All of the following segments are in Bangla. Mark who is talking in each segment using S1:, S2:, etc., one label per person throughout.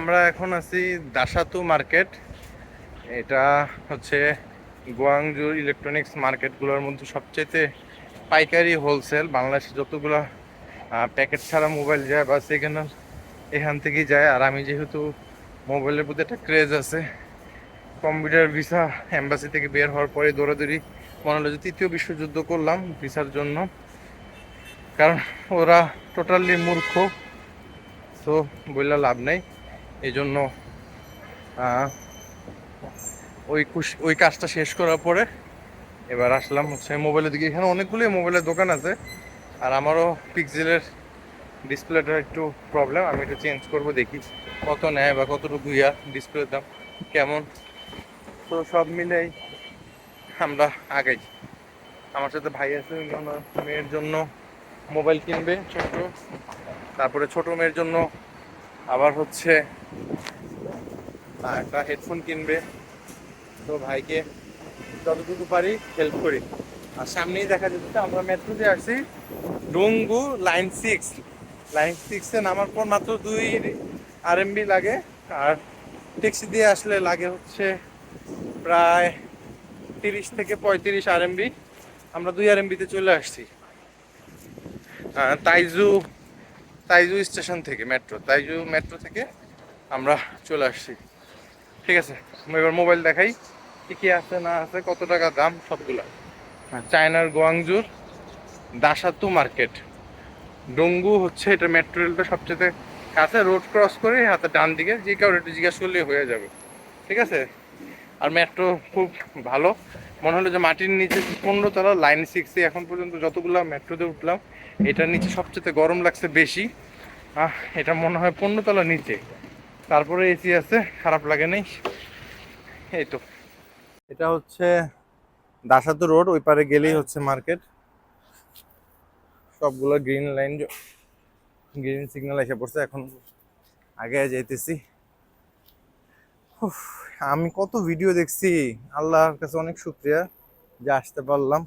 S1: আমরা এখন আছি দাসাতু মার্কেট। এটা হচ্ছে গোয়াংজুর ইলেকট্রনিক্স মার্কেটগুলোর মধ্যে সবচেয়ে পাইকারি হোলসেল। বাংলাদেশে যতগুলো প্যাকেট ছাড়া মোবাইল যায় বা সিগন্যাল এখান থেকেই যায়। আর আমি যেহেতু মোবাইলের প্রতি একটা ক্রেজ আছে, কম্পিউটার, ভিসা এম্বাসি থেকে বের হওয়ার পরে দৌড়াদৌড়ি মনে হলো যে তৃতীয় বিশ্বযুদ্ধ করলাম ভিসার জন্য। কারণ ওরা টোটালি মূর্খ। তো বললে লাভ নেই। এই জন্য ওই ওই কাজটা শেষ করার পরে এবার আসলাম হচ্ছে মোবাইলের দিকে। এখানে অনেকগুলোই মোবাইলের দোকান আছে, আর আমারও পিক্সেলের ডিসপ্লেটা একটু প্রবলেম, আমি একটু চেঞ্জ করব, দেখি কত নেয় বা কতটুকু ইয়া ডিসপ্লের দাম, কেমন। তো সব মিলেই আমরা আগাই। আমার সাথে ভাই আছে মেয়ের জন্য মোবাইল কিনবে ছোট তারপরে ছোট মেয়ের জন্য আবার হচ্ছে একটা হেডফোন কিনবে। তো ভাইকে যতটুকু পারি হেল্প করি। আর সামনেই দেখা যেতে আমরা মেট্রোতে আসছি ডুঙ্গু লাইন সিক্স লাইন সিক্সে নামার পর মাত্র দুই আরএমবি লাগে। আর ট্যাক্সি দিয়ে আসলে লাগে হচ্ছে প্রায় তিরিশ থেকে পঁয়ত্রিশ আরএমবি আমরা দুই আরএমবিতে চলে আসছি। তাইজু তাইজু স্টেশন থেকে, মেট্রো। তাইজু মেট্রো থেকে আমরা চলে আসছি। ঠিক আছে এবার মোবাইল দেখাই, কি কি আছে, না আছে, কত টাকা দাম, সবগুলো। চায়নার গোয়াংজুর, দাসাতু মার্কেট। ডঙ্গু হচ্ছে এটা মেট্রো রেলটা সবচেয়ে কাছে, রোড ক্রস করে হাতে ডান দিকে, যে কারও একটু জিজ্ঞাসা করলেই হয়ে যাবে। ঠিক আছে? আর মেট্রো খুব ভালো। মনে হলো যে মাটির নিচে পনেরো তলা, লাইন সিক্সে এখন পর্যন্ত যতগুলো মেট্রোতে উঠলাম এটার নিচে সবচেয়ে গরম লাগছে বেশি। আহ, এটা মনে হয় পনেরো তলা নিচে। তারপরে এসি আছে খারাপ লাগে নেই। এই তো। এটা হচ্ছে দাসাতু রোড ওই পারে গেলেই হচ্ছে মার্কেট। সবগুলো গ্রিন লাইন গ্রিন সিগন্যাল এসে পড়ছে। এখন আগে যাইতেছি। আমি কত ভিডিও দেখছি। আল্লাহর কাছে অনেক শুক্রিয়া যে আসতে পারলাম।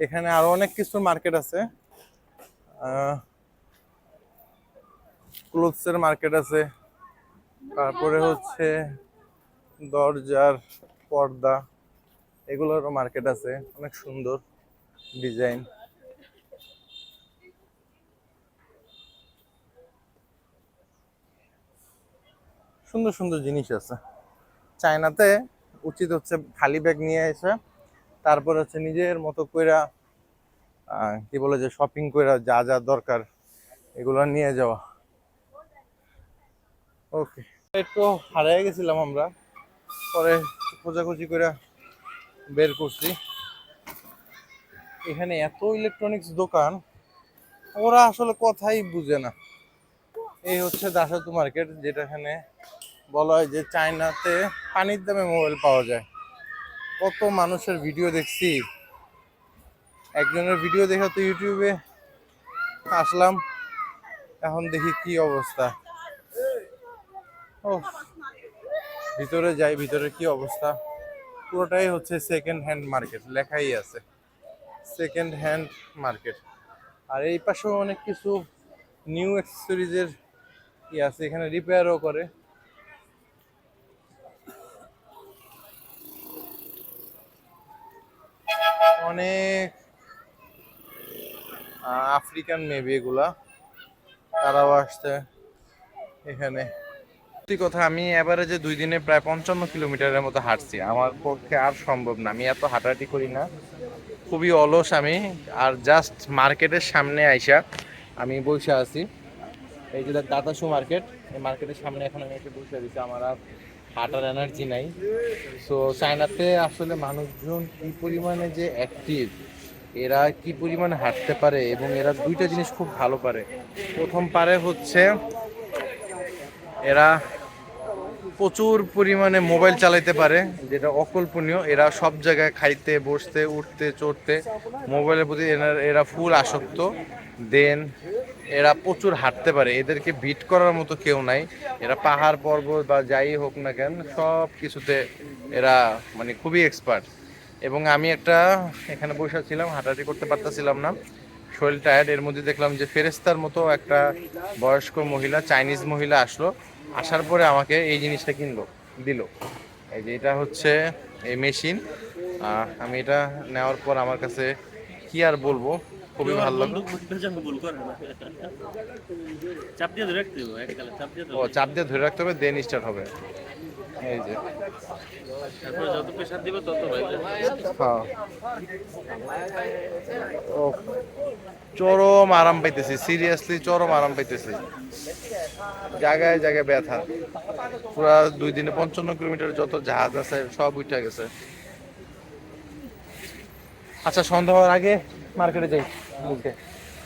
S1: এখানে আরও অনেক কিছু মার্কেট আছে। ক্লোথসের মার্কেট আছে। তারপরে হচ্ছে দরজার পর্দা, এগুলোরও মার্কেট আছে। অনেক সুন্দর ডিজাইন সুন্দর সুন্দর জিনিস আছে। চায়নাতে উচিত হচ্ছে খালি ব্যাগ নিয়ে এসে, তারপর হচ্ছে নিজের মতো কইরা কি বলে যে শপিং কইরা যা যা দরকার, এগুলো নিয়ে যাওয়া। ওকে একটু হারিয়ে গেছিলাম আমরা, পরে খোঁজাখুঁজি করে বের করছি। এখানে এত ইলেকট্রনিক্স দোকান, ওরা আসলে কথাই বুঝে না। এই হচ্ছে দাসাতু মার্কেট, যেটা এখানে বলা হয় যে চায়নাতে পানির দামে মোবাইল পাওয়া যায়। কত মানুষের ভিডিও দেখছি। একজনের ভিডিও দেখে তো ইউটিউবে আসলাম। এখন দেখি কি অবস্থা। ও ভিতরে যাই, ভিতরে কি অবস্থা। পুরোটাই হচ্ছে সেকেন্ড হ্যান্ড মার্কেট লেখাই আছে। সেকেন্ড হ্যান্ড মার্কেট আর এই পাশেও অনেক কিছু নিউ অ্যাক্সেসরিজের ই আছে, এখানে রিপেয়ারও করে। অনেক আফ্রিকান মেবি এগুলা। তারাও আসছে এখানে। সত্যি কথা, আমি এবারে যে দুই দিনে প্রায় পঞ্চান্ন কিলোমিটারের মতো হাঁটছি। আমার পক্ষে আর সম্ভব না। আমি এত হাঁটাহাঁটি করি না। খুবই অলস আমি। আর জাস্ট মার্কেটের সামনে আইসা আমি বসে আছি। এই যে দাতাসু মার্কেট এই মার্কেটের সামনে এখন আমি এসে বসে দিচ্ছি আমার আর হাঁটার এনার্জি নাই। সো চায়নাতে আসলে মানুষজন কি পরিমাণে যে অ্যাক্টিভ এরা কি পরিমাণে হাঁটতে পারে এবং এরা দুইটা জিনিস খুব ভালো পারে। প্রথম পারে হচ্ছে এরা প্রচুর পরিমাণে মোবাইল চালাইতে পারে, যেটা অকল্পনীয়। এরা সব জায়গায় খাইতে, বসতে, উঠতে, চড়তে, মোবাইলের প্রতি এরা ফুল আসক্ত। দেন এরা প্রচুর হাঁটতে পারে। এদেরকে বিট করার মতো কেউ নাই। এরা পাহাড়, পর্বত বা যাই হোক না কেন সব কিছুতে এরা মানে খুবই এক্সপার্ট এবং আমি একটা এখানে বসে ছিলাম হাঁটাহাঁটি করতে পারতেছিলাম না। শরীর টায়ার্ড এর মধ্যে দেখলাম যে ফেরেস্তার মতো একটা বয়স্ক মহিলা চাইনিজ মহিলা আসলো। আসার পরে আমাকে এই জিনিসটা কিনলো দিল। এই যে এটা হচ্ছে এই মেশিন আমি এটা নেওয়ার পর আমার কাছে কি আর বলব? খুবই ভালো লাগল।
S2: চাপ দিয়ে ধরে রাখতে হবে
S1: ও চাপ দিয়ে ধরে রাখতে হবে দেন স্টার্ট হবে। এই যে।
S2: তারপরে যত প্রেশার দিবে তত
S1: হ্যাঁ ও চরম আরাম পাইতেছি সিরিয়াসলি চরম আরাম পাইতেছি। জায়গায় জায়গায় ব্যথা। পুরা দুই দিনে পঞ্চান্ন কিলোমিটার যত জাহাজ আছে সব উঠে গেছে। আচ্ছা সন্ধ্যা হওয়ার আগে মার্কেটে যাই বুঝতে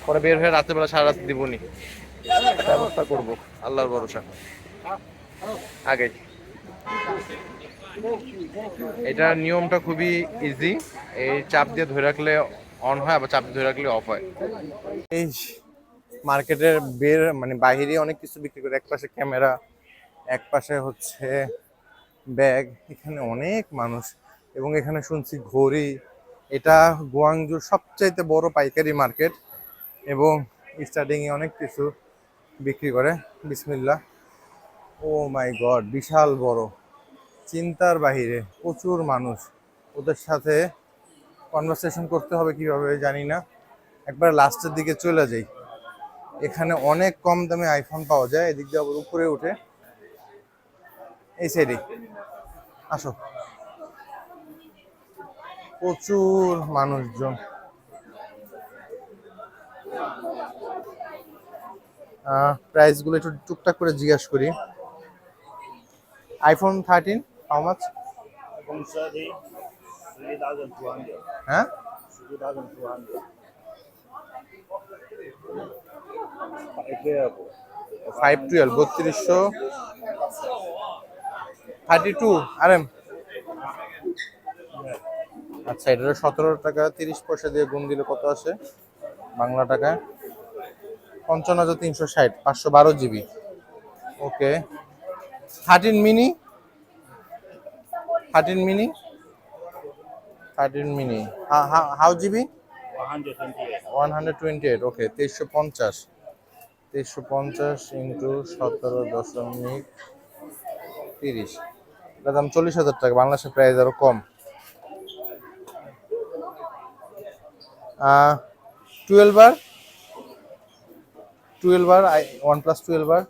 S1: পরে বের হয়ে রাতের বেলা সারা রাত দিবনি। ব্যবস্থা করব আল্লাহর ভরসা। আগে। এটার নিয়মটা খুবই ইজি এই চাপ দিয়ে ধরে রাখলে অন হয়, আবার চাপ দিয়ে ধরে রাখলে অফ হয়। এই মার্কেটের বের মানে বাহিরে অনেক কিছু বিক্রি করে, এক পাশে ক্যামেরা, এক পাশে হচ্ছে ব্যাগ, এখানে অনেক মানুষ। এবং এখানে শুনছি ঘড়ি, এটা গুয়াংজুর সবচাইতে বড় পাইকারি মার্কেট। এবং স্টার্টিংয়ে অনেক কিছু বিক্রি করে। বিসমিল্লা ও মাই গড বিশাল বড়। চিন্তার বাহিরে প্রচুর মানুষ। ওদের সাথে কনভারসেশন করতে হবে কীভাবে জানি না। একবার লাস্টের দিকে চলে যাই। এখানে অনেক কম দামে আইফোন পাওয়া যায়, এদিক দিয়ে আবার উপরে উঠে। এই সাইডে আসো। প্রচুর মানুষজন। প্রাইসগুলো একটু টুকটাক করে জিজ্ঞাসা করি। IPhone thirteen how much
S3: iPhone 30, 3200.
S1: হ্যাঁ
S3: 3200. Available.
S1: ফাইভ টুয়েলভ বত্রিশশো। থার্টি টু আর এম আচ্ছা এটা সতেরো টাকা তিরিশ পয়সা দিয়ে গুণ দিলে কত আসে? বাংলা টাকায় পঞ্চান্ন হাজার তিনশো ষাট পাঁচশো বারো GB. Okay. Thirteen mini. Thirteen mini. Thirteen mini. How GB? One hundred twenty eight, okay, তেইশশো পঞ্চাশ। তেইশশো পঞ্চাশ ইন্টু সতেরো দশমিক তিরিশ। এটার দাম চল্লিশ হাজার টাকা, বাংলাদেশের প্রাইস আরও কম। Twelve R twelve R one plus twelve R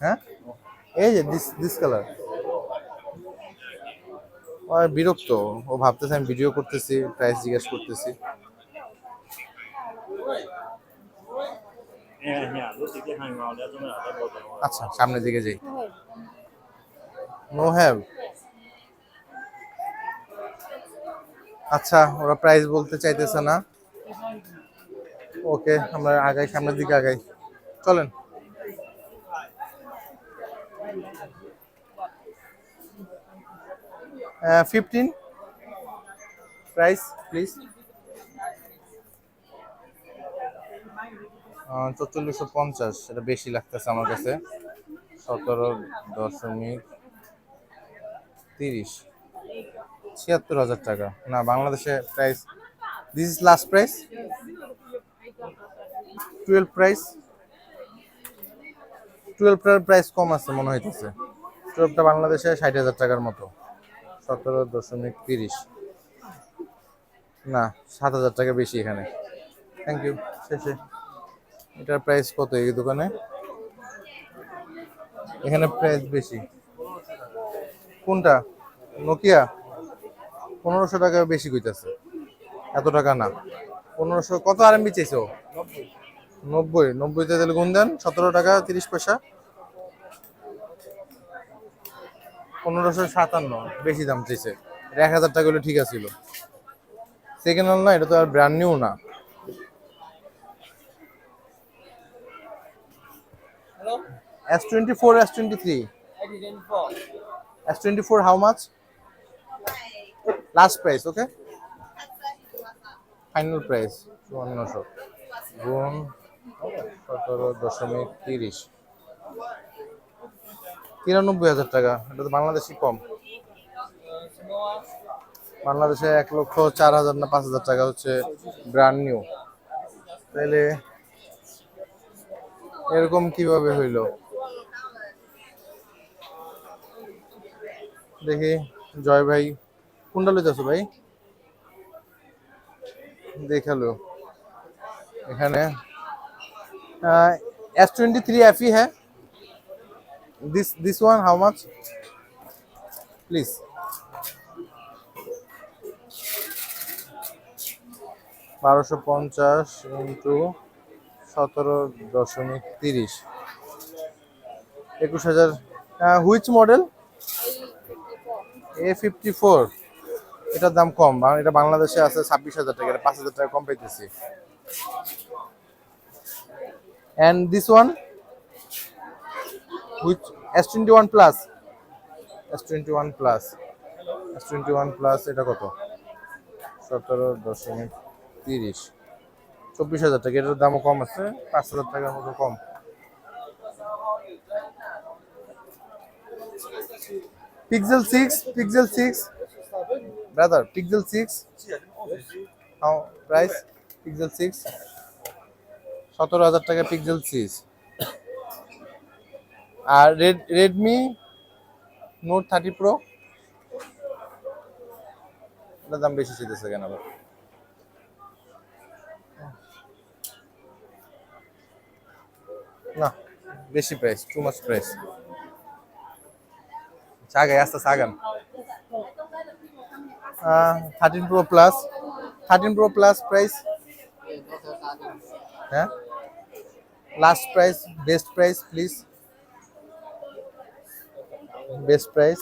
S1: হ্যাঁ? এই যে দিস দিস কালার ও বিরক্ত। ও ভাবতেছে আমি ভিডিও করতেছি প্রাইস জিজ্ঞেস করতেছি। আচ্ছা সামনের দিকে যাই। নো হ্যাভ আচ্ছা ওরা প্রাইস বলতে চাইতেছে না। ওকে আমরা আগাই, সামনের দিকে আগাই। চলেন। ফিফটিন প্রাইস প্লিজ চৌচল্লিশশো পঞ্চাশ, এটা বেশি লাগতেছে আমার কাছে। সতেরো দশমিক তিরিশ। ছিয়াত্তর হাজার টাকা। না, বাংলাদেশে price this is last price twelve price টুয়েলভটার price কম আছে মনে হইতেছে। টুয়েলভটা বাংলাদেশে ষাট হাজার টাকার মতো। সতেরো দশমিক তিরিশ। না, সাত হাজার টাকা বেশি এখানে। থ্যাংক ইউ শেষে। এটার প্রাইস কত এই দোকানে? এখানে প্রাইস বেশি। কোনটা? নোকিয়া পনেরোশো টাকা বেশি কইতাছে। এত টাকা না। পনেরোশো, কত আরএমবি চাইছো? নব্বই নব্বইতে তাহলে গুণ দেন সতেরো টাকা তিরিশ পয়সা। পনেরোশো সাতান্ন বেশি দাম চাইছে। এটা এক হাজার টাকা হলে ঠিক আছিল সেকেন্ড হ্যান্ড না এটা তো আর ব্র্যান্ড নিউ না। S24, S23. S24, how much? Last price, okay? Final price, চুয়ান্নশো। গুণ সতেরো দশমিক তিরিশ। তিরানব্বই হাজার টাকা। এটা তো বাংলাদেশি কম। বাংলাদেশে এক লক্ষ চার হাজার না পাঁচ হাজার টাকা হচ্ছে ব্র্যান্ড নিউ তাহলে এরকম কীভাবে হইল? দেখি, জয় ভাই। কোনটা লইতেছো ভাই? দেখাল। এখানে S twenty three F E হ্যাঁ this this one how much please বারোশো পঞ্চাশ ইন্টু সতেরো দশমিক তিরিশ। একুশ হাজার which model A fifty four এটার দাম কম এটা বাংলাদেশে আছে ছাব্বিশ হাজার টাকা, এটা পাঁচ হাজার টাকা কম পাইতেছি। One plus S twenty one plus S twenty one plus এটা কত? সতেরো দশমিক তিরিশ। চব্বিশ হাজার টাকা, এটার দামও কম আছে, পাঁচ হাজার টাকার মতো কম। Pixel six pixel six brother pixel six how price pixel six সতেরো হাজার টাকা পিক্সেল সিক্স আর red Redmi note thirty pro এটার দাম বেশি চিতেছে কেন না, বেশি প্রাইস টু মাচ প্রাইস আগে আস্তে আগান thirteen pro plus thirteen pro plus price হ্যাঁ? Last price best price please best price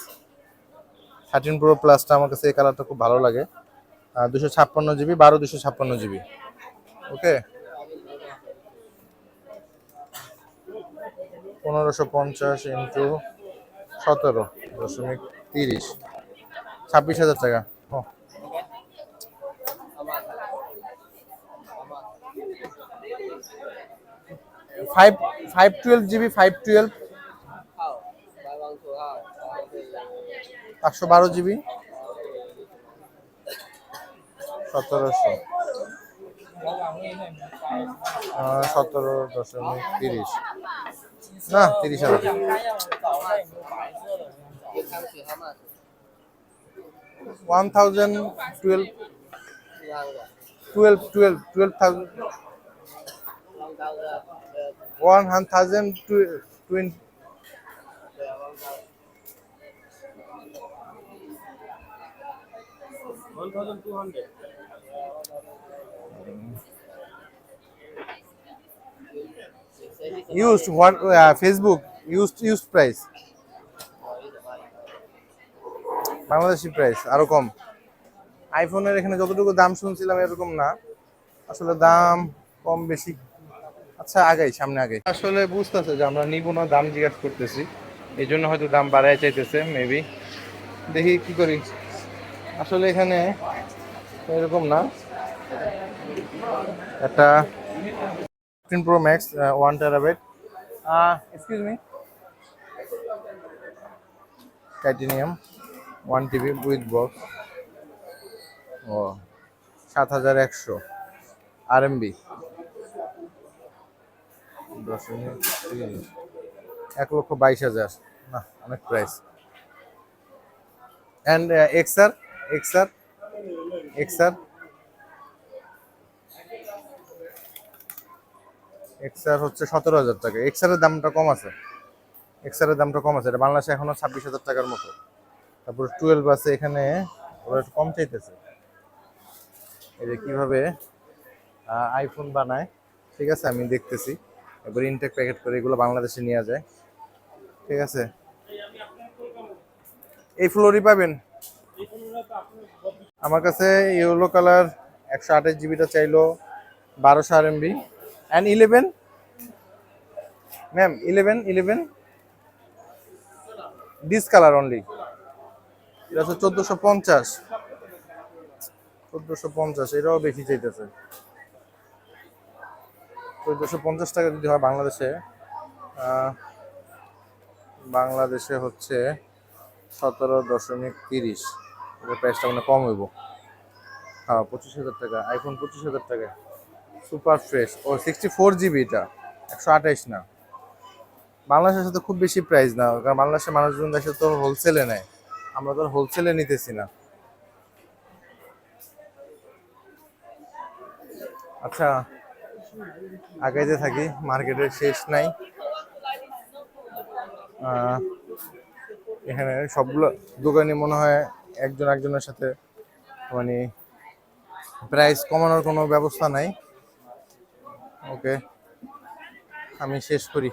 S1: thirteen pro প্লাসটা আমার কাছে এই কালারটা খুব ভালো লাগে। দুশো ছাপ্পান্ন জিবি, বারো দুশো ছাপ্পান্ন জিবি। ওকে পনেরোশো পঞ্চাশ ইন্টু সতেরো দশমিক তিরিশ। ছাব্বিশ হাজার টাকা। ও five five twelve GB five twelve পাঁচশো বারো জিবি সতেরোশো। সতেরো দশমিক তিরিশ। না, তিরিশ হাজার। One thousand twelve twelve twelve twelve thousand one thousand twenty used what uh, facebook used used price. Bangladeshi price আরও কম। আইফোনের এখানে যতটুকু দাম শুনছিলাম এরকম না। আসলে দাম কম বেশি আচ্ছা আগাই সামনে আগাই। আসলে বুঝতেছে যে আমরা নিব না দাম জিজ্ঞাসা করতেছি। এই জন্য হয়তো দাম বাড়ায় চাইতেছে মেবি দেখি কি করি। আসলে এখানে এরকম না। একটা fifteen pro max one terabyte excuse me titanium one TV with box ও সাত হাজার একশো। আর এমবি এক লক্ষ বাইশ হাজার। না, অনেক price and XR XR XR XR হচ্ছে সতেরো হাজার টাকা। এক্সারের দামটা কম আছে। এক্সারের দামটা কম আছে। এটা বাংলাদেশে এখনও ছাব্বিশ হাজার টাকার মতো। তারপর টুয়েলভ আছে এখানে। ওরা একটু কম চাইতেছে। এই যে কীভাবে আইফোন বানায়, ঠিক আছে, আমি দেখতেছি। ইনটেক প্যাকেট করে এগুলো বাংলাদেশে নিয়ে যায়। ঠিক আছে? এই ফ্লোরই পাবেন। আমার কাছে ইয়েলো কালার একশো আঠাশ জিবিটা চাইলো, বারোশো আর MB and eleven ma'am eleven eleven this colour only এটা হচ্ছে চোদ্দোশো পঞ্চাশ। চোদ্দোশো পঞ্চাশ, এটাও বেশি চাইতেছে। চোদ্দোশো পঞ্চাশ টাকা যদি হয় বাংলাদেশে বাংলাদেশে হচ্ছে সতেরো দশমিক তিরিশ। এটার প্রাইসটা মানে কম হইব। হ্যাঁ পঁচিশ হাজার টাকা। আইফোন পঁচিশ হাজার টাকা। সুপার ফ্রেশ ও সিক্সটি ফোর জিবি এটা। একশো আঠাইশ না। বাংলাদেশের সাথে খুব বেশি প্রাইস না। কারণ বাংলাদেশের মানুষজন দেশে তো হোলসেলে নেয়। আমরা তো হোলসেলে নিতেছি না। আচ্ছা আগাইতে থাকি মার্কেটের শেষ নাই। এখানে সবগুলো দোকানে মনে হয় একজন একজনের সাথে মানে প্রাইস কমানোর কোনো ব্যবস্থা নাই। ওকে আমি শেষ করি।